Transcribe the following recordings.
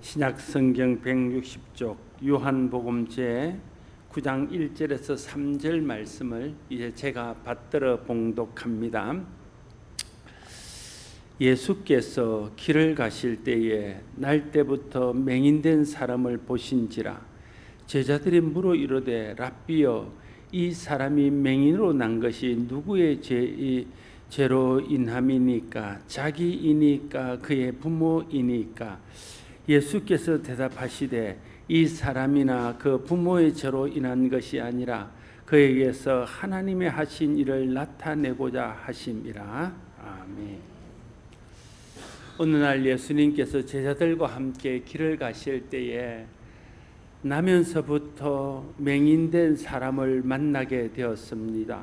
신약 성경 160쪽 요한복음 제 9장 1절에서 3절 말씀을 이제 제가 받들어 봉독합니다. 예수께서 길을 가실 때에 날 때부터 맹인된 사람을 보신지라 제자들이 물어 이르되 랍비여 이 사람이 맹인으로 난 것이 누구의 죄, 죄로 인함이니까? 자기이니까? 그의 부모이니까 예수께서 대답하시되 이 사람이나 그 부모의 죄로 인한 것이 아니라 그에게서 하나님의 하신 일을 나타내고자 하심이라 아멘. 어느 날 예수님께서 제자들과 함께 길을 가실 때에 나면서부터 맹인된 사람을 만나게 되었습니다.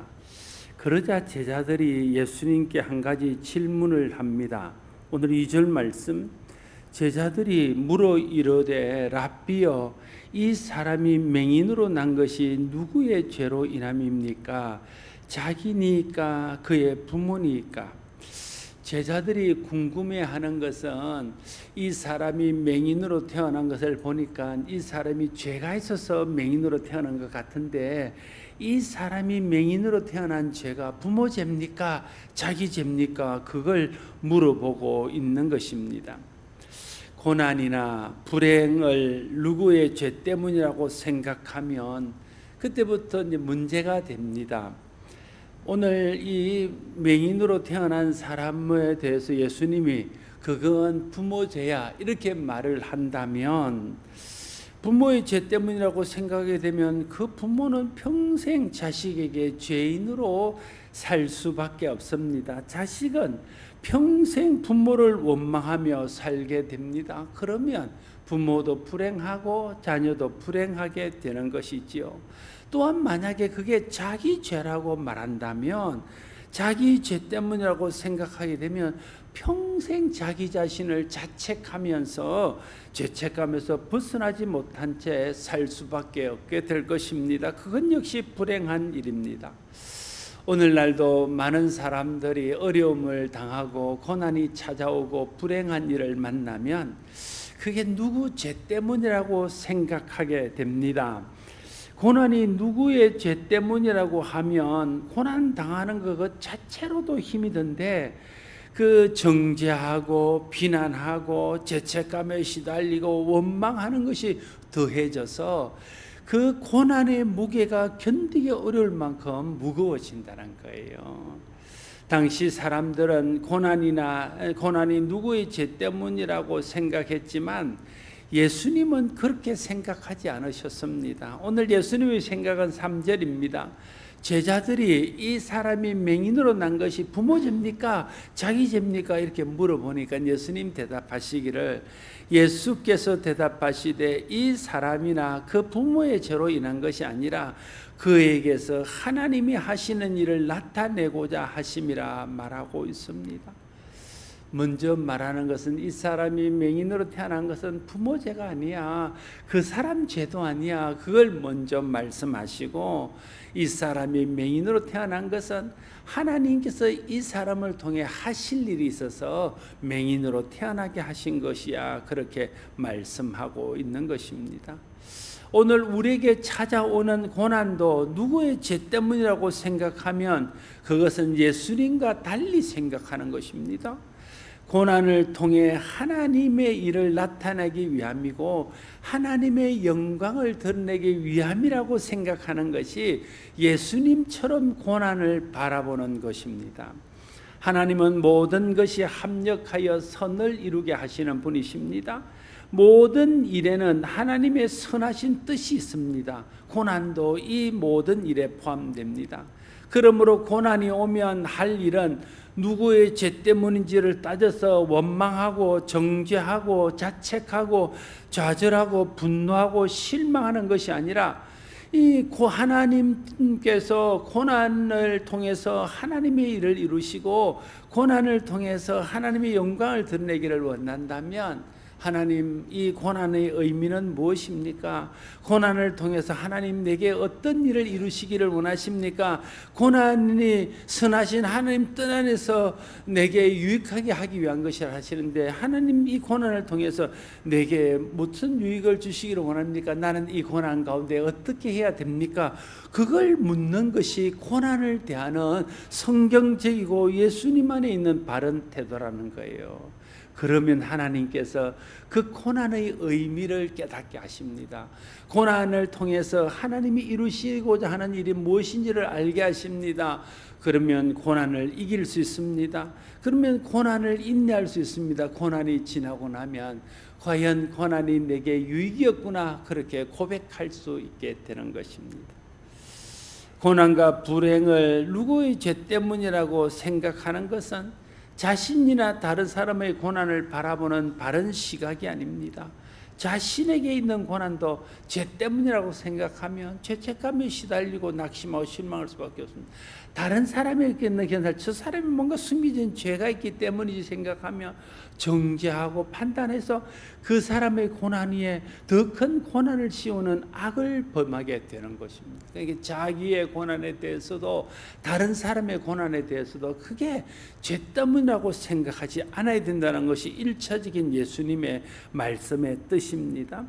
그러자 제자들이 예수님께 한 가지 질문을 합니다. 오늘 2절 말씀 제자들이 물어 이르되 랍비여 이 사람이 맹인으로 난 것이 누구의 죄로 인함입니까? 자기니까 그의 부모니까 제자들이 궁금해하는 것은 이 사람이 맹인으로 태어난 것을 보니까 이 사람이 죄가 있어서 맹인으로 태어난 것 같은데 이 사람이 맹인으로 태어난 죄가 부모 죄입니까? 자기 죄입니까? 그걸 물어보고 있는 것입니다. 고난이나 불행을 누구의 죄 때문이라고 생각하면 그때부터 이제 문제가 됩니다. 오늘 이 맹인으로 태어난 사람에 대해서 예수님이 그건 부모 죄야 이렇게 말을 한다면 부모의 죄 때문이라고 생각하게 되면 그 부모는 평생 자식에게 죄인으로 살 수밖에 없습니다. 자식은 평생 부모를 원망하며 살게 됩니다. 그러면 부모도 불행하고 자녀도 불행하게 되는 것이지요. 또한 만약에 그게 자기 죄라고 말한다면 자기 죄 때문이라고 생각하게 되면 평생 자기 자신을 자책하면서 죄책감에서 벗어나지 못한 채 살 수밖에 없게 될 것입니다. 그건 역시 불행한 일입니다. 오늘날도 많은 사람들이 어려움을 당하고 고난이 찾아오고 불행한 일을 만나면 그게 누구 죄 때문이라고 생각하게 됩니다. 고난이 누구의 죄 때문이라고 하면 고난 당하는 것 자체로도 힘이 든데 그 정죄하고 비난하고 죄책감에 시달리고 원망하는 것이 더해져서 그 고난의 무게가 견디기 어려울 만큼 무거워진다는 거예요. 당시 사람들은 고난이나 고난이 누구의 죄 때문이라고 생각했지만 예수님은 그렇게 생각하지 않으셨습니다. 오늘 예수님의 생각은 3절입니다. 제자들이 이 사람이 맹인으로 난 것이 부모 죄입니까? 자기 죄입니까? 이렇게 물어보니까 예수님 대답하시기를 예수께서 대답하시되 이 사람이나 그 부모의 죄로 인한 것이 아니라 그에게서 하나님이 하시는 일을 나타내고자 하심이라 말하고 있습니다. 먼저 말하는 것은 이 사람이 맹인으로 태어난 것은 부모 죄가 아니야. 그 사람 죄도 아니야. 그걸 먼저 말씀하시고 이 사람이 맹인으로 태어난 것은 하나님께서 이 사람을 통해 하실 일이 있어서 맹인으로 태어나게 하신 것이야. 그렇게 말씀하고 있는 것입니다. 오늘 우리에게 찾아오는 고난도 누구의 죄 때문이라고 생각하면 그것은 예수님과 달리 생각하는 것입니다. 고난을 통해 하나님의 일을 나타내기 위함이고 하나님의 영광을 드러내기 위함이라고 생각하는 것이 예수님처럼 고난을 바라보는 것입니다. 하나님은 모든 것이 합력하여 선을 이루게 하시는 분이십니다. 모든 일에는 하나님의 선하신 뜻이 있습니다. 고난도 이 모든 일에 포함됩니다. 그러므로 고난이 오면 할 일은 누구의 죄 때문인지를 따져서 원망하고 정죄하고 자책하고 좌절하고 분노하고 실망하는 것이 아니라 이 하나님께서 고난을 통해서 하나님의 일을 이루시고 고난을 통해서 하나님의 영광을 드러내기를 원한다면 하나님 이 고난의 의미는 무엇입니까? 고난을 통해서 하나님 내게 어떤 일을 이루시기를 원하십니까? 고난이 선하신 하나님 뜻 안에서 내게 유익하게 하기 위한 것이라 하시는데 하나님 이 고난을 통해서 내게 무슨 유익을 주시기를 원합니까? 나는 이 고난 가운데 어떻게 해야 됩니까? 그걸 묻는 것이 고난을 대하는 성경적이고 예수님 안에 있는 바른 태도라는 거예요. 그러면 하나님께서 그 고난의 의미를 깨닫게 하십니다. 고난을 통해서 하나님이 이루시고자 하는 일이 무엇인지를 알게 하십니다. 그러면 고난을 이길 수 있습니다. 그러면 고난을 인내할 수 있습니다. 고난이 지나고 나면 과연 고난이 내게 유익이었구나 그렇게 고백할 수 있게 되는 것입니다. 고난과 불행을 누구의 죄 때문이라고 생각하는 것은 자신이나 다른 사람의 고난을 바라보는 바른 시각이 아닙니다. 자신에게 있는 고난도 죄 때문이라고 생각하면 죄책감에 시달리고 낙심하고 실망할 수밖에 없습니다. 다른 사람에게 있는 견살, 저 사람이 뭔가 숨겨진 죄가 있기 때문이지 생각하며 정죄하고 판단해서 그 사람의 고난 위에 더 큰 고난을 씌우는 악을 범하게 되는 것입니다. 그러니까 자기의 고난에 대해서도 다른 사람의 고난에 대해서도 크게 죄 때문이라고 생각하지 않아야 된다는 것이 일차적인 예수님의 말씀의 뜻입니다.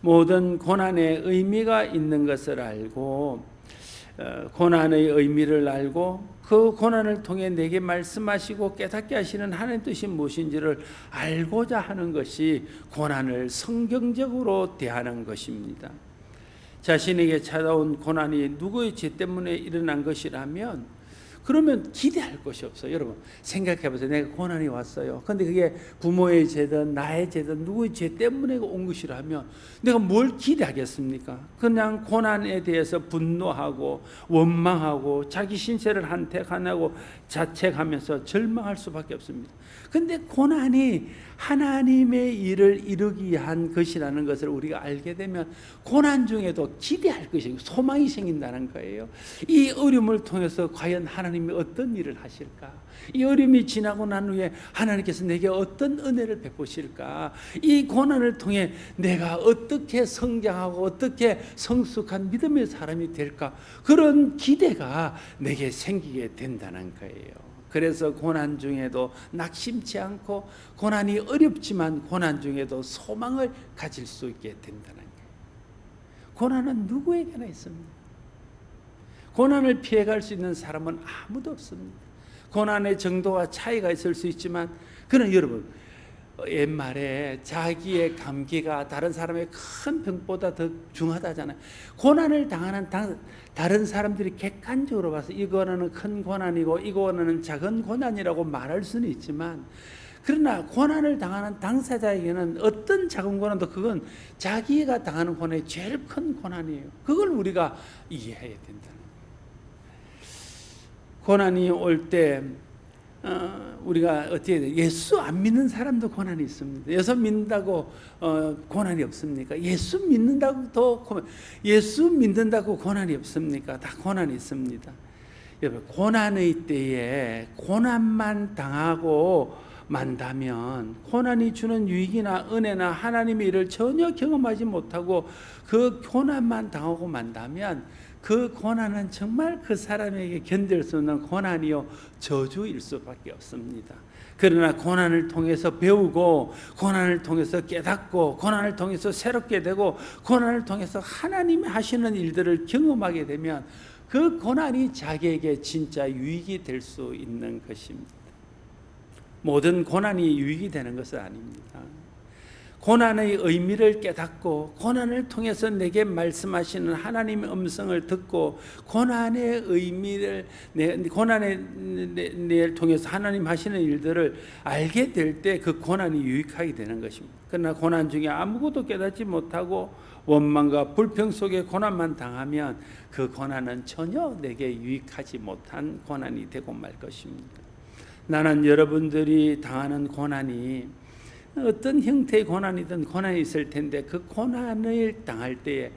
모든 고난에 의미가 있는 것을 알고 어, 고난의 의미를 알고 그 고난을 통해 내게 말씀하시고 깨닫게 하시는 하나님 뜻이 무엇인지를 알고자 하는 것이 고난을 성경적으로 대하는 것입니다. 자신에게 찾아온 고난이 누구의 죄 때문에 일어난 것이라면 그러면 기대할 것이 없어요. 여러분 생각해 보세요. 내가 고난이 왔어요. 근데 그게 부모의 죄든 나의 죄든 누구의 죄 때문에 온 것이라면 내가 뭘 기대하겠습니까? 그냥 고난에 대해서 분노하고 원망하고 자기 신세를 한택하고 자책하면서 절망할 수밖에 없습니다. 근데 고난이 하나님의 일을 이루기 위한 것이라는 것을 우리가 알게 되면 고난 중에도 기대할 것이 소망이 생긴다는 거예요. 이 어려움을 통해서 과연 하나님이 어떤 일을 하실까? 이 어려움이 지나고 난 후에 하나님께서 내게 어떤 은혜를 베푸실까? 이 고난을 통해 내가 어떻게 성장하고 어떻게 성숙한 믿음의 사람이 될까? 그런 기대가 내게 생기게 된다는 거예요. 그래서 고난 중에도 낙심치 않고 고난이 어렵지만 고난 중에도 소망을 가질 수 있게 된다는 거예요. 고난은 누구에게나 있습니다. 고난을 피해갈 수 있는 사람은 아무도 없습니다. 고난의 정도와 차이가 있을 수 있지만 그는 여러분 옛말에 자기의 감기가 다른 사람의 큰 병보다 더 중하다잖아요. 고난을 당하는 당, 다른 사람들이 객관적으로 봐서 이 고난은 큰 고난이고 이 고난은 작은 고난이라고 말할 수는 있지만 그러나 고난을 당하는 당사자에게는 어떤 작은 고난도 그건 자기가 당하는 고난이 제일 큰 고난이에요. 그걸 우리가 이해해야 된다는. 고난이 올때 어, 우리가 어떻게 돼? 예수 안 믿는 사람도 고난이 있습니다. 예수 믿는다고 어, 고난이 없습니까? 예수 믿는다고 또 예수 믿는다고 고난이 없습니까? 다 고난이 있습니다. 여러분 고난의 때에 고난만 당하고 만다면 고난이 주는 유익이나 은혜나 하나님의 일을 전혀 경험하지 못하고 그 고난만 당하고 만다면 그 고난은 정말 그 사람에게 견딜 수 없는 고난이요 저주일 수밖에 없습니다. 그러나 고난을 통해서 배우고 고난을 통해서 깨닫고 고난을 통해서 새롭게 되고 고난을 통해서 하나님이 하시는 일들을 경험하게 되면 그 고난이 자기에게 진짜 유익이 될 수 있는 것입니다. 모든 고난이 유익이 되는 것은 아닙니다. 고난의 의미를 깨닫고 고난을 통해서 내게 말씀하시는 하나님의 음성을 듣고 고난의 의미를 내 고난의 내 통해서 하나님 하시는 일들을 알게 될 때 그 고난이 유익하게 되는 것입니다. 그러나 고난 중에 아무것도 깨닫지 못하고 원망과 불평 속에 고난만 당하면 그 고난은 전혀 내게 유익하지 못한 고난이 되고 말 것입니다. 나는 여러분들이 당하는 고난이 어떤 형태의 고난이든 고난이 있을 텐데 그 고난을 당할 때에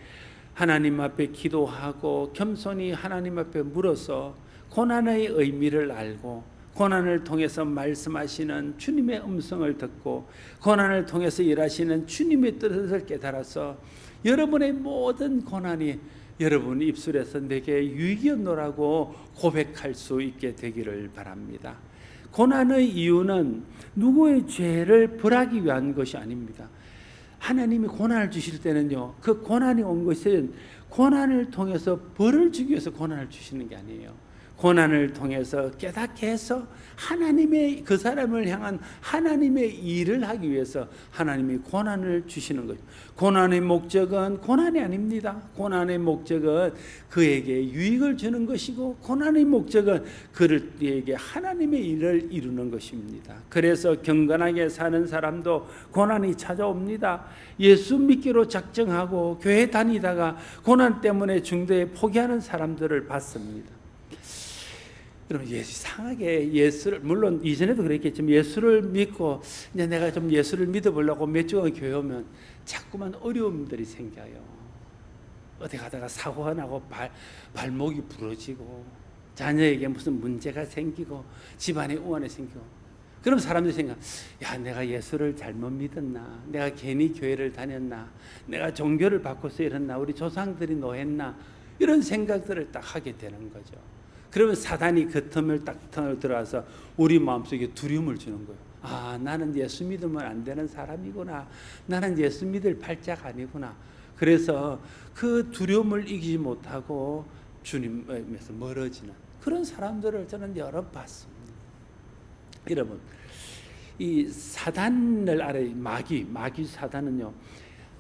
하나님 앞에 기도하고 겸손히 하나님 앞에 물어서 고난의 의미를 알고 고난을 통해서 말씀하시는 주님의 음성을 듣고 고난을 통해서 일하시는 주님의 뜻을 깨달아서 여러분의 모든 고난이 여러분 입술에서 내게 유익이었노라고 고백할 수 있게 되기를 바랍니다. 고난의 이유는 누구의 죄를 벌하기 위한 것이 아닙니다. 하나님이 고난을 주실 때는요, 그 고난이 온 것은 고난을 통해서 벌을 주기 위해서 고난을 주시는 게 아니에요. 고난을 통해서 깨닫게 해서 하나님의 그 사람을 향한 하나님의 일을 하기 위해서 하나님이 고난을 주시는 거죠. 고난의 목적은 고난이 아닙니다. 고난의 목적은 그에게 유익을 주는 것이고 고난의 목적은 그에게 하나님의 일을 이루는 것입니다. 그래서 경건하게 사는 사람도 고난이 찾아옵니다. 예수 믿기로 작정하고 교회 다니다가 고난 때문에 중도에 포기하는 사람들을 봤습니다. 여러분 예수 이상하게 예수를 물론 이전에도 그랬겠지만 예수를 믿고 이제 내가 좀 예수를 믿어보려고 몇 주간 교회 오면 자꾸만 어려움들이 생겨요. 어디 가다가 사고가 나고 발 발목이 부러지고 자녀에게 무슨 문제가 생기고 집안에 우환이 생기고. 그럼 사람들이 생각, 야 내가 예수를 잘못 믿었나, 내가 괜히 교회를 다녔나, 내가 종교를 바꿔서 이랬나, 우리 조상들이 노했나? 이런 생각들을 딱 하게 되는 거죠. 그러면 사단이 그 틈을 딱 들어와서 우리 마음속에 두려움을 주는 거예요. 아, 나는 예수 믿으면 안 되는 사람이구나. 나는 예수 믿을 팔자가 아니구나. 그래서 그 두려움을 이기지 못하고 주님에서 멀어지는 그런 사람들을 저는 여러 봤습니다. 여러분, 이 사단을 알아요. 마귀, 마귀 사단은요.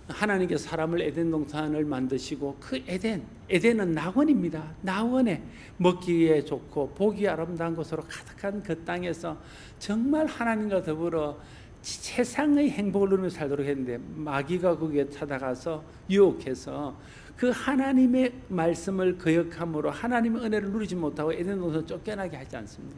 하나님께 사람을 에덴 동산을 만드시고 그 에덴, 에덴은 낙원입니다. 낙원에 먹기에 좋고 보기 아름다운 것으로 가득한 그 땅에서 정말 하나님과 더불어 세상의 행복을 누리며 살도록 했는데 마귀가 거기에 찾아가서 유혹해서 그 하나님의 말씀을 거역함으로 하나님의 은혜를 누리지 못하고 에덴 동산 쫓겨나게 하지 않습니다.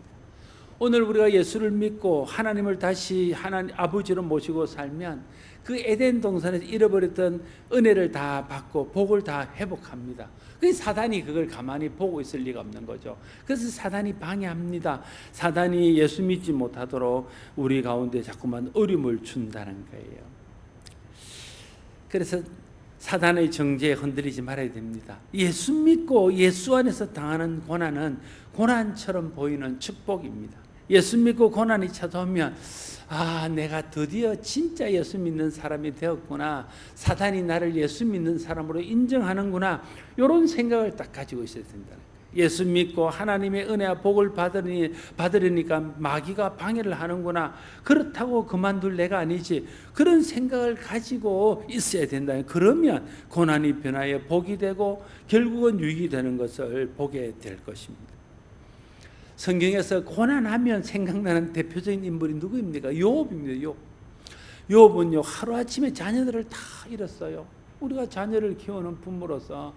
오늘 우리가 예수를 믿고 하나님을 다시 하나님 아버지로 모시고 살면 그 에덴 동산에서 잃어버렸던 은혜를 다 받고 복을 다 회복합니다. 그 사단이 그걸 가만히 보고 있을 리가 없는 거죠. 그래서 사단이 방해합니다. 사단이 예수 믿지 못하도록 우리 가운데 자꾸만 어려움을 준다는 거예요. 그래서 사단의 정죄에 흔들리지 말아야 됩니다. 예수 믿고 예수 안에서 당하는 고난은 고난처럼 보이는 축복입니다. 예수 믿고 고난이 찾아오면 아, 내가 드디어 진짜 예수 믿는 사람이 되었구나. 사단이 나를 예수 믿는 사람으로 인정하는구나. 이런 생각을 딱 가지고 있어야 된다. 예수 믿고 하나님의 은혜와 복을 받으니, 받으려니까 마귀가 방해를 하는구나. 그렇다고 그만둘 내가 아니지. 그런 생각을 가지고 있어야 된다. 그러면 고난이 변하여 복이 되고 결국은 유익이 되는 것을 보게 될 것입니다. 성경에서 고난하면 생각나는 대표적인 인물이 누구입니까? 요업입니다. 요 요업은요 하루아침에 자녀들을 다 잃었어요. 우리가 자녀를 키우는 부모로서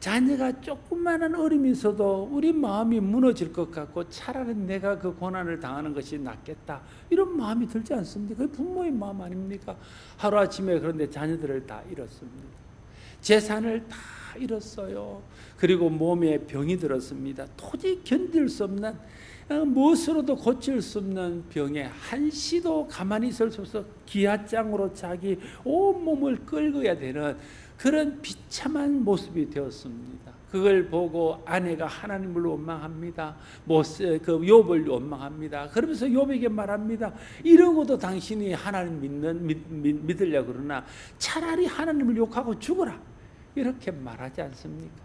자녀가 조금만한 어림이 있어도 우리 마음이 무너질 것 같고 차라리 내가 그 고난을 당하는 것이 낫겠다 이런 마음이 들지 않습니까? 그 부모의 마음 아닙니까? 하루아침에 그런데 자녀들을 다 잃었습니다. 재산을 다 잃었어요. 그리고 몸에 병이 들었습니다. 도저히 견딜 수 없는 어, 무엇으로도 고칠 수 없는 병에 한시도 가만히 있을 수 없어 기아장으로 자기 온몸을 끌어야 되는 그런 비참한 모습이 되었습니다. 그걸 보고 아내가 하나님을 원망합니다. 모세 그 욥을 원망합니다. 그러면서 욥에게 말합니다. 이러고도 당신이 하나님 믿는 믿, 믿, 믿으려 그러나 차라리 하나님을 욕하고 죽어라. 이렇게 말하지 않습니까?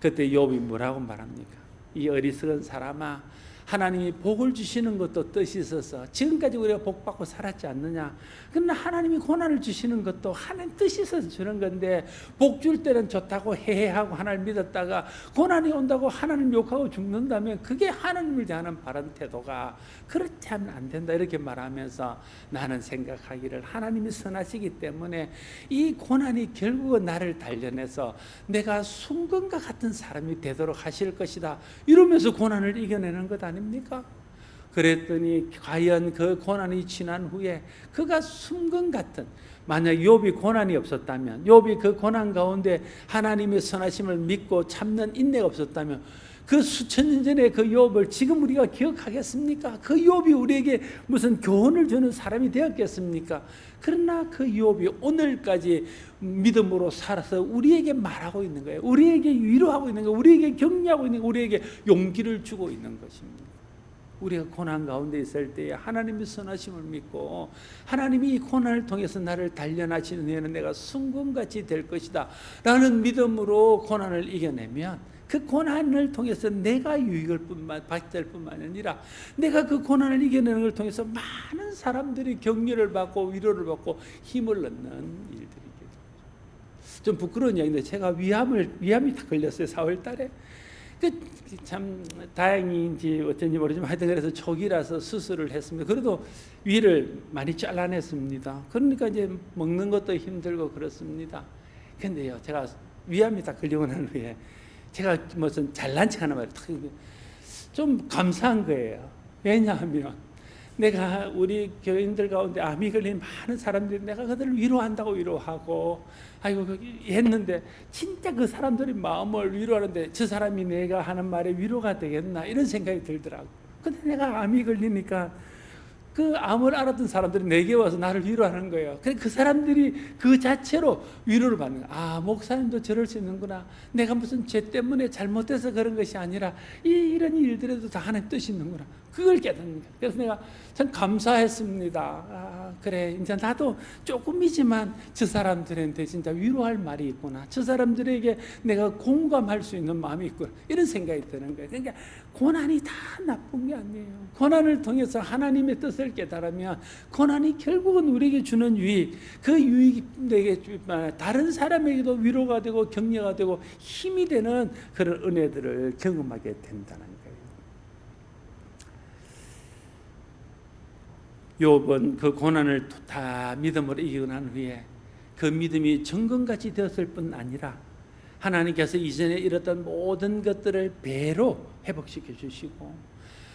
그때 욥이 뭐라고 말합니까? 이 어리석은 사람아 하나님이 복을 주시는 것도 뜻이 있어서 지금까지 우리가 복 받고 살았지 않느냐. 그러나 하나님이 고난을 주시는 것도 하나님 뜻이 있어서 주는 건데 복 줄 때는 좋다고 해해하고 하나님 믿었다가 고난이 온다고 하나님 욕하고 죽는다면 그게 하나님을 대하는 바른 태도가 그렇지 하면 안 된다 이렇게 말하면서 나는 생각하기를 하나님이 선하시기 때문에 이 고난이 결국은 나를 단련해서 내가 순금과 같은 사람이 되도록 하실 것이다 이러면서 고난을 이겨내는 것 아 닙니까? 그랬더니 과연 그 고난이 지난 후에 그가 순금 같은 만약 욥이 고난이 없었다면 욥이 그 고난 가운데 하나님의 선하심을 믿고 참는 인내가 없었다면 그 수천 년 전에 그 욥을 지금 우리가 기억하겠습니까? 그 욥이 우리에게 무슨 교훈을 주는 사람이 되었겠습니까? 그러나 그 욥이 오늘까지 믿음으로 살아서 우리에게 말하고 있는 거예요. 우리에게 위로하고 있는 거예요. 우리에게 격려하고 있는 거예요. 우리에게 용기를 주고 있는 것입니다. 우리가 고난 가운데 있을 때에 하나님의 선하심을 믿고 하나님이 이 고난을 통해서 나를 단련하시는 해는 내가 순금같이 될 것이다 라는 믿음으로 고난을 이겨내면 그 고난을 통해서 내가 유익을 뿐만 받을 뿐만 아니라 내가 그 고난을 이겨내는 걸 통해서 많은 사람들이 격려를 받고 위로를 받고 힘을 얻는 일들이게 좀 부끄러운 이야기인데 제가 위암을 위암이 다 걸렸어요 4월 달에 그참 다행인지 어쩐지 모르지만 하여튼 그래서 초기라서 수술을 했습니다. 그래도 위를 많이 잘라냈습니다. 그러니까 이제 먹는 것도 힘들고 그렇습니다. 근데요, 제가 위암이 다 걸리고 난 후에 제가 무슨 잘난 척 하는 말이 탁좀 감사한 거예요. 왜냐하면 내가 우리 교인들 가운데 암이 걸린 많은 사람들이 내가 그들을 위로한다고 위로하고 아이고 거기 했는데 진짜 그 사람들이 마음을 위로하는데 저 사람이 내가 하는 말에 위로가 되겠나 이런 생각이 들더라고. 근데 내가 암이 걸리니까 그 암을 알았던 사람들이 내게 와서 나를 위로하는 거예요. 그그 사람들이 그 자체로 위로를 받는 거예요. 아, 목사님도 저럴 수 있는구나. 내가 무슨 죄 때문에 잘못돼서 그런 것이 아니라 이, 이런 일들에도 다 하나님 뜻이 있는구나. 그걸 깨닫는 거예요. 그래서 내가 참 감사했습니다. 아, 그래. 이제 나도 조금이지만 저 사람들한테 진짜 위로할 말이 있구나. 저 사람들에게 내가 공감할 수 있는 마음이 있구나. 이런 생각이 드는 거예요. 그러니까 고난이 다 나쁜 게 아니에요. 고난을 통해서 하나님의 뜻을 깨달으면 고난이 결국은 우리에게 주는 유익, 그 유익이 내게 다른 사람에게도 위로가 되고 격려가 되고 힘이 되는 그런 은혜들을 경험하게 된다는 거예요. 욥은 그 고난을 다 믿음으로 이기고 난 후에 그 믿음이 정금같이 되었을 뿐 아니라 하나님께서 이전에 잃었던 모든 것들을 배로 회복시켜 주시고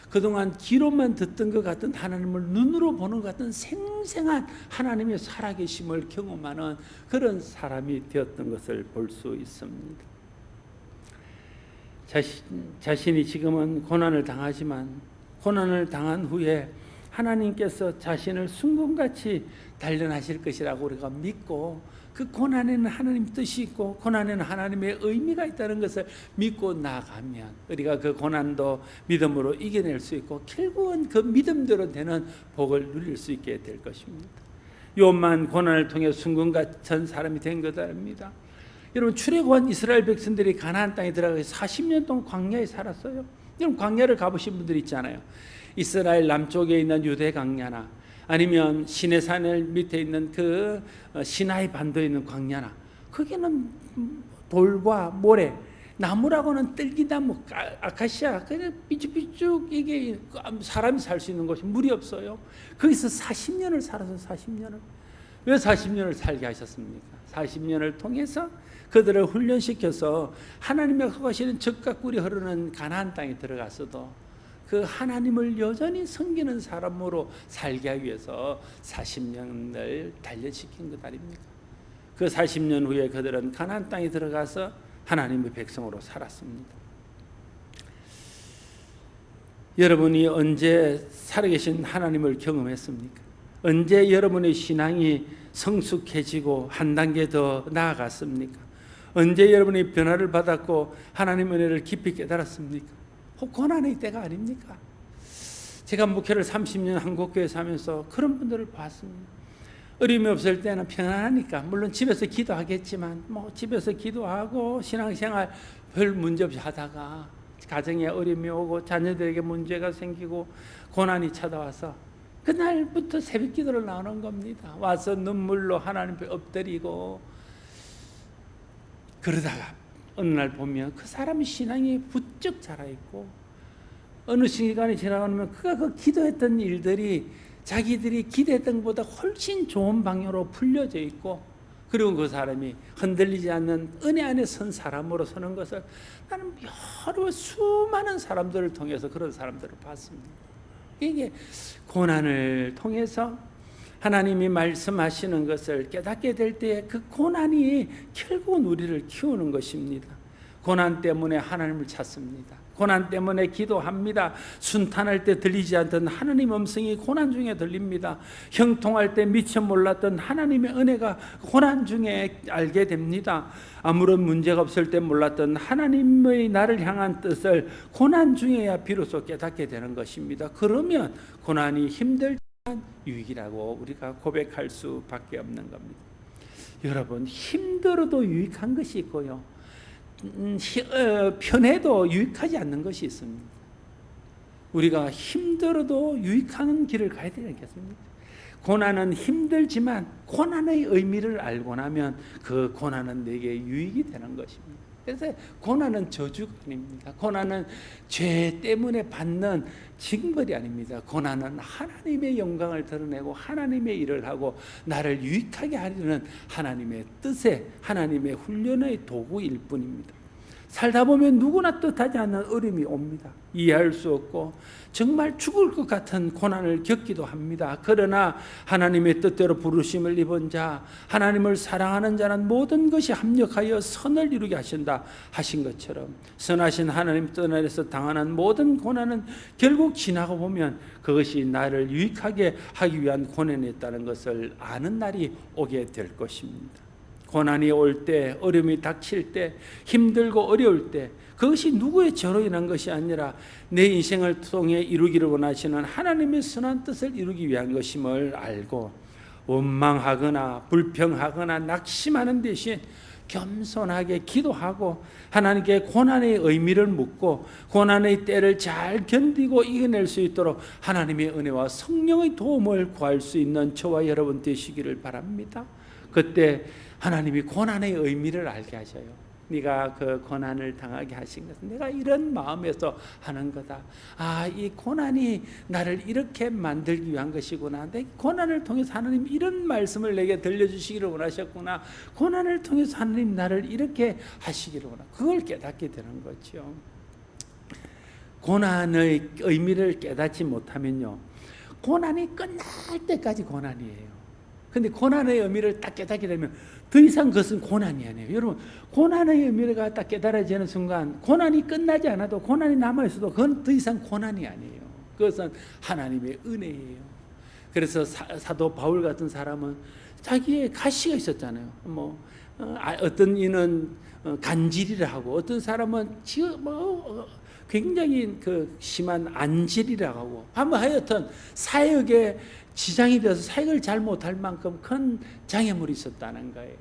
그동안 귀로만 듣던 것 같은 하나님을 눈으로 보는 것 같은 생생한 하나님의 살아계심을 경험하는 그런 사람이 되었던 것을 볼 수 있습니다. 자신, 자신이 지금은 고난을 당하지만 고난을 당한 후에 하나님께서 자신을 순금같이 단련하실 것이라고 우리가 믿고 그 고난에는 하나님 뜻이 있고 고난에는 하나님의 의미가 있다는 것을 믿고 나가면 우리가 그 고난도 믿음으로 이겨낼 수 있고 결국은 그 믿음대로 되는 복을 누릴 수 있게 될 것입니다. 요만 고난을 통해 순금같은 사람이 된 것입니다. 여러분 출애굽한 이스라엘 백성들이 가나안 땅에 들어가서 40년 동안 광야에 살았어요. 여러분 광야를 가보신 분들 있잖아요. 이스라엘 남쪽에 있는 유대 광야나 아니면 시내산을 밑에 있는 그 어, 시나이 반도에 있는 광야나 거기는 돌과 모래 나무라고는 뜰기나무 아- 아카시아 그냥 삐죽삐죽 이게 사람이 살 수 있는 곳이 물이 없어요. 거기서 40년을 살아서 40년을 왜 40년을 살게 하셨습니까? 40년을 통해서 그들을 훈련시켜서 하나님의 허가시는 적과 꿀이 흐르는 가나안 땅에 들어가서도 그 하나님을 여전히 섬기는 사람으로 살게 하기 위해서 40년을 단련시킨 것 아닙니까? 그 40년 후에 그들은 가나안 땅에 들어가서 하나님의 백성으로 살았습니다. 여러분이 언제 살아계신 하나님을 경험했습니까? 언제 여러분의 신앙이 성숙해지고 한 단계 더 나아갔습니까? 언제 여러분이 변화를 받았고 하나님 은혜를 깊이 깨달았습니까? 혹 고난의 때가 아닙니까? 제가 목회를 30년 한국교회에서 하면서 그런 분들을 봤습니다. 어려움이 없을 때는 편안하니까 물론 집에서 기도하겠지만 뭐 집에서 기도하고 신앙생활 별 문제 없이 하다가 가정에 어려움이 오고 자녀들에게 문제가 생기고 고난이 찾아와서 그날부터 새벽 기도를 나오는 겁니다. 와서 눈물로 하나님 앞에 엎드리고 그러다가 어느 날 보면 그 사람의 신앙이 부쩍 자라 있고 어느 시간이 지나가면 그가 그 기도했던 일들이 자기들이 기대했던 것보다 훨씬 좋은 방향으로 풀려져 있고 그리고 그 사람이 흔들리지 않는 은혜 안에 선 사람으로 서는 것을 나는 여러 수많은 사람들을 통해서 그런 사람들을 봤습니다. 이게 고난을 통해서 하나님이 말씀하시는 것을 깨닫게 될때그 고난이 결국은 우리를 키우는 것입니다. 고난 때문에 하나님을 찾습니다. 고난 때문에 기도합니다. 순탄할 때 들리지 않던 하나님 음성이 고난 중에 들립니다. 형통할 때 미처 몰랐던 하나님의 은혜가 고난 중에 알게 됩니다. 아무런 문제가 없을 때 몰랐던 하나님의 나를 향한 뜻을 고난 중에야 비로소 깨닫게 되는 것입니다. 그러면 고난이 힘들지만 유익이라고 우리가 고백할 수밖에 없는 겁니다. 여러분 힘들어도 유익한 것이 있고요. 음, 히- 어, 편해도 유익하지 않는 것이 있습니다. 우리가 힘들어도 유익한 길을 가야 되지 않겠습니까? 고난은 힘들지만 고난의 의미를 알고 나면 그 고난은 내게 유익이 되는 것입니다. 그래서 고난은 저주가 아닙니다. 고난은 죄 때문에 받는 징벌이 아닙니다. 고난은 하나님의 영광을 드러내고 하나님의 일을 하고 나를 유익하게 하려는 하나님의 뜻에 하나님의 훈련의 도구일 뿐입니다. 살다 보면 누구나 뜻하지 않는 어려움이 옵니다. 이해할 수 없고 정말 죽을 것 같은 고난을 겪기도 합니다. 그러나 하나님의 뜻대로 부르심을 입은 자, 하나님을 사랑하는 자는 모든 것이 합력하여 선을 이루게 하신다 하신 것처럼 선하신 하나님 뜻 아래서 당하는 모든 고난은 결국 지나고 보면 그것이 나를 유익하게 하기 위한 고난이었다는 것을 아는 날이 오게 될 것입니다. 고난이 올 때, 어려움이 닥칠 때, 힘들고 어려울 때, 그것이 누구의 죄로 인한 것이 아니라 내 인생을 통해 이루기를 원하시는 하나님의 선한 뜻을 이루기 위한 것임을 알고 원망하거나 불평하거나 낙심하는 대신 겸손하게 기도하고 하나님께 고난의 의미를 묻고 고난의 때를 잘 견디고 이겨낼 수 있도록 하나님의 은혜와 성령의 도움을 구할 수 있는 저와 여러분 되시기를 바랍니다. 그때 하나님이 고난의 의미를 알게 하셔요. 네가 그 고난을 당하게 하신 것은 내가 이런 마음에서 하는 거다. 아, 이 고난이 나를 이렇게 만들기 위한 것이구나. 내 고난을 통해서 하나님 이런 말씀을 내게 들려주시기를 원하셨구나. 고난을 통해서 하나님 나를 이렇게 하시기를 원하. 그걸 깨닫게 되는 거죠. 고난의 의미를 깨닫지 못하면요. 고난이 끝날 때까지 고난이에요. 근데 고난의 의미를 딱 깨닫게 되면 더 이상 그것은 고난이 아니에요. 여러분, 고난의 의미를 딱 깨달아지는 순간 고난이 끝나지 않아도 고난이 남아 있어도 그건 더 이상 고난이 아니에요. 그것은 하나님의 은혜예요. 그래서 사, 도 바울 같은 사람은 자기의 가시가 있었잖아요. 뭐 어, 아, 어떤 이는 어, 간질이라 하고 어떤 사람은 지금 뭐 어, 굉장히 그 심한 안질이라고 하고 하여튼 사역에 지장이 되어서 사역을 잘 못할 만큼 큰 장애물이 있었다는 거예요.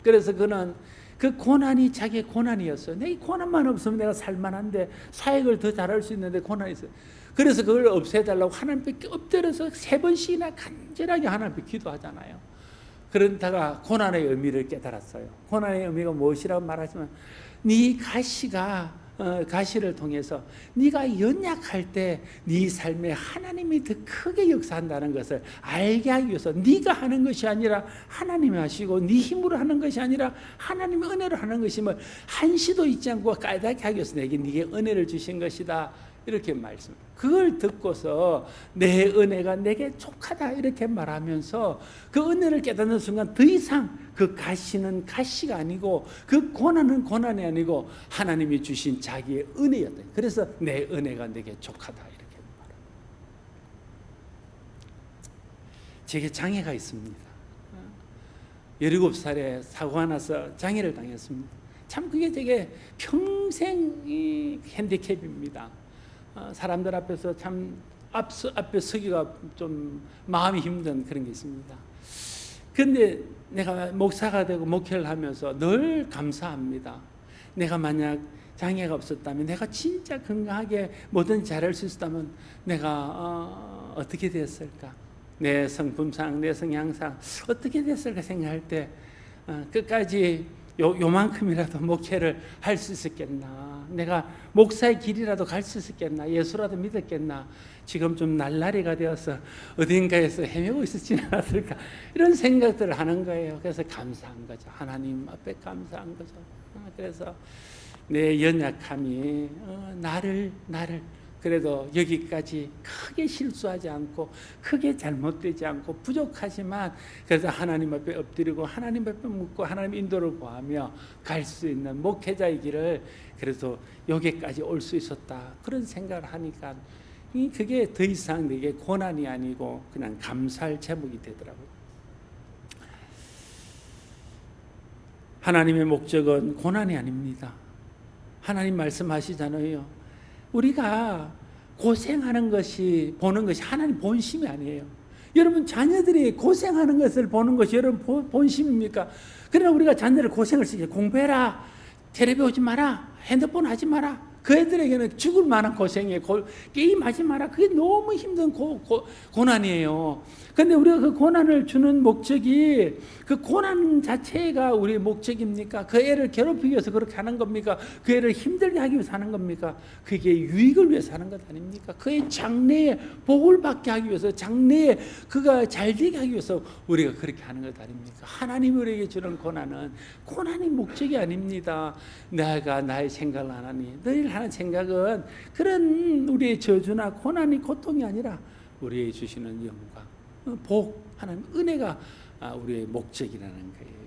그래서 그는 그 고난이 자기의 고난이었어요. 내이 고난만 없으면 내가 살만한데 사역을 더 잘할 수 있는데 고난이 있어요. 그래서 그걸 없애달라고 하나님께 엎드려서 세 번씩이나 간절하게 하나님께 기도하잖아요. 그러다가 고난의 의미를 깨달았어요. 고난의 의미가 무엇이라고 말하지만 네 가시가 어, 가시를 통해서 네가 연약할 때 네 삶에 하나님이 더 크게 역사한다는 것을 알게 하기 위해서 네가 하는 것이 아니라 하나님이 하시고 네 힘으로 하는 것이 아니라 하나님의 은혜로 하는 것임을 한시도 잊지 않고 까맣게 하기 위해서 내게 네게 은혜를 주신 것이다. 이렇게 말씀. 그걸 듣고서 내 은혜가 내게 족하다 이렇게 말하면서 그 은혜를 깨닫는 순간 더 이상 그 가시는 가시가 아니고 그 고난은 고난이 아니고 하나님이 주신 자기의 은혜였다. 그래서 내 은혜가 내게 족하다 이렇게 말합니다. 제게 장애가 있습니다. 17살에 사고가 나서 장애를 당했습니다. 참 그게 제게 평생 이 핸디캡입니다. 어, 사람들 앞에서 참 앞, 앞에 서기가 좀 마음이 힘든 그런 게 있습니다. 근데 내가 목사가 되고 목회를 하면서 늘 감사합니다. 내가 만약 장애가 없었다면 내가 진짜 건강하게 뭐든 잘할 수 있었다면 내가 어, 어떻게 됐을까? 내 성품상, 내 성향상 어떻게 됐을까 생각할 때 어, 끝까지 요, 요만큼이라도 목회를 할 수 있었겠나? 내가 목사의 길이라도 갈 수 있었겠나? 예수라도 믿었겠나? 지금 좀 날라리가 되어서 어딘가에서 헤매고 있었지는 않았을까? 이런 생각들을 하는 거예요. 그래서 감사한 거죠. 하나님 앞에 감사한 거죠. 어, 그래서 내 연약함이 어, 나를 나를 그래도 여기까지 크게 실수하지 않고 크게 잘못되지 않고 부족하지만 그래서 하나님 앞에 엎드리고 하나님 앞에 묻고 하나님 인도를 구하며 갈 수 있는 목회자의 길을 그래서 여기까지 올 수 있었다 그런 생각을 하니까 이 그게 더 이상 내게 고난이 아니고 그냥 감사할 제목이 되더라고요. 하나님의 목적은 고난이 아닙니다. 하나님 말씀하시잖아요. 우리가 고생하는 것이 보는 것이 하나님 본심이 아니에요. 여러분 자녀들이 고생하는 것을 보는 것이 여러분 보- 본심입니까? 그러나 우리가 자녀를 고생을 시켜 공부해라, 텔레비 오지 마라, 핸드폰 하지 마라. 그 애들에게는 죽을 만한 고생이에요. 고- 게임하지 마라. 그게 너무 힘든 고, 고, 고난이에요. 근데 우리가 그 고난을 주는 목적이 그 고난 자체가 우리의 목적입니까? 그 애를 괴롭히기 위해서 그렇게 하는 겁니까? 그 애를 힘들게 하기 위해서 하는 겁니까? 그게 유익을 위해서 하는 것 아닙니까? 그의 장래에 복을 받게 하기 위해서 장래에 그가 잘 되게 하기 위해서 우리가 그렇게 하는 것 아닙니까? 하나님이 우리에게 주는 고난은 고난이 목적이 아닙니다. 내가 나의 생각을 하나니 늘 하는 생각은 그런 우리의 저주나 고난이 고통이 아니라 우리에게 주시는 영광, 어, 복, 하나님 은혜가 아, 우리의 목적이라는 거예요.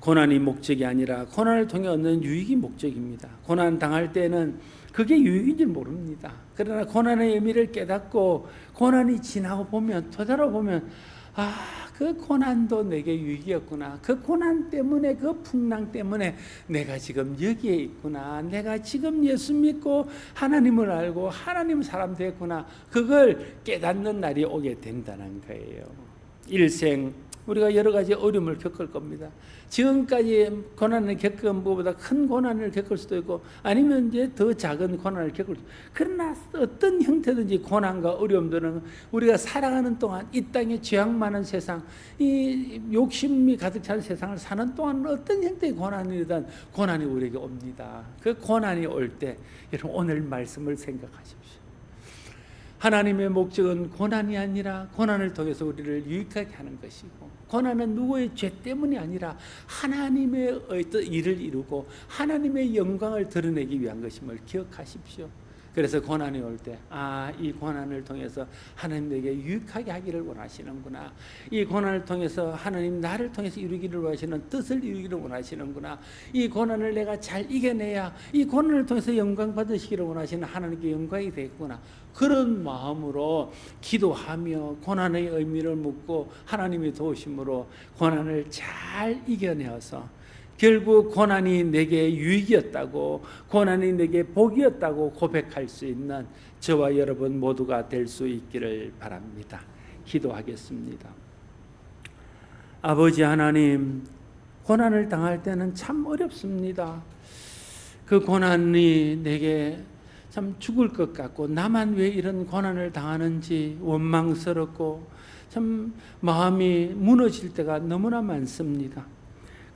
고난이 목적이 아니라 고난을 통해 얻는 유익이 목적입니다. 고난 당할 때는 그게 유익인 줄 모릅니다. 그러나 고난의 의미를 깨닫고 고난이 지나고 보면 되돌아보면 아, 그 고난도 내게 유익이었구나. 그 고난 때문에 그 풍랑 때문에 내가 지금 여기에 있구나. 내가 지금 예수 믿고 하나님을 알고 하나님 사람 됐구나. 그걸 깨닫는 날이 오게 된다는 거예요. 일생 우리가 여러 가지 어려움을 겪을 겁니다. 지금까지 고난을 겪은 것보다 큰 고난을 겪을 수도 있고 아니면 이제 더 작은 고난을 겪을 수도 그러나 어떤 형태든지 고난과 어려움들은 우리가 살아가는 동안 이 땅에 죄악 많은 세상 이 욕심이 가득 찬 세상을 사는 동안 어떤 형태의 고난이든 고난이 우리에게 옵니다. 그 고난이 올 때 여러분 오늘 말씀을 생각하십시오. 하나님의 목적은 고난이 아니라 고난을 통해서 우리를 유익하게 하는 것이고 고난은 누구의 죄 때문이 아니라 하나님의 일을 이루고 하나님의 영광을 드러내기 위한 것임을 기억하십시오. 그래서 고난이 올 때, 아, 이 고난을 통해서 하나님 내게 유익하게 하기를 원하시는구나. 이 고난을 통해서 하나님 나를 통해서 이루기를 원하시는 뜻을 이루기를 원하시는구나. 이 고난을 내가 잘 이겨내야 이 고난을 통해서 영광 받으시기를 원하시는 하나님께 영광이 되겠구나. 그런 마음으로 기도하며 고난의 의미를 묻고 하나님의 도우심으로 고난을 잘 이겨내어서 결국 고난이 내게 유익이었다고 고난이 내게 복이었다고 고백할 수 있는 저와 여러분 모두가 될 수 있기를 바랍니다. 기도하겠습니다. 아버지 하나님 고난을 당할 때는 참 어렵습니다. 그 고난이 내게 참 죽을 것 같고 나만 왜 이런 고난을 당하는지 원망스럽고 참 마음이 무너질 때가 너무나 많습니다.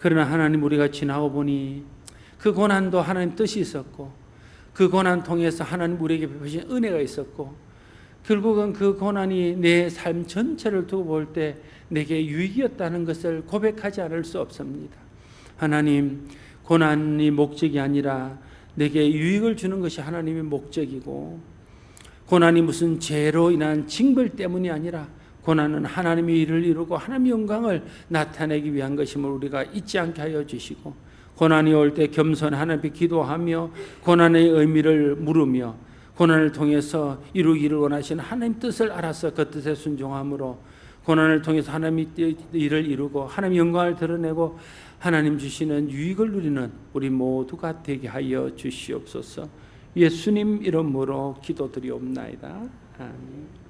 그러나 하나님 우리가 지나고 보니 그 고난도 하나님 뜻이 있었고 그 고난 통해서 하나님 우리에게 베푸신 은혜가 있었고 결국은 그 고난이 내 삶 전체를 두고 볼 때 내게 유익이었다는 것을 고백하지 않을 수 없습니다. 하나님 고난이 목적이 아니라 내게 유익을 주는 것이 하나님의 목적이고 고난이 무슨 죄로 인한 징벌 때문이 아니라 고난은 하나님의 일을 이루고 하나님의 영광을 나타내기 위한 것임을 우리가 잊지 않게 하여 주시고 고난이 올 때 겸손 하나님께 기도하며 고난의 의미를 물으며 고난을 통해서 이루기를 원하시는 하나님 뜻을 알아서 그 뜻에 순종함으로 고난을 통해서 하나님의 일을 이루고 하나님의 영광을 드러내고 하나님 주시는 유익을 누리는 우리 모두가 되게 하여 주시옵소서. 예수님 이름으로 기도드리옵나이다. 아멘.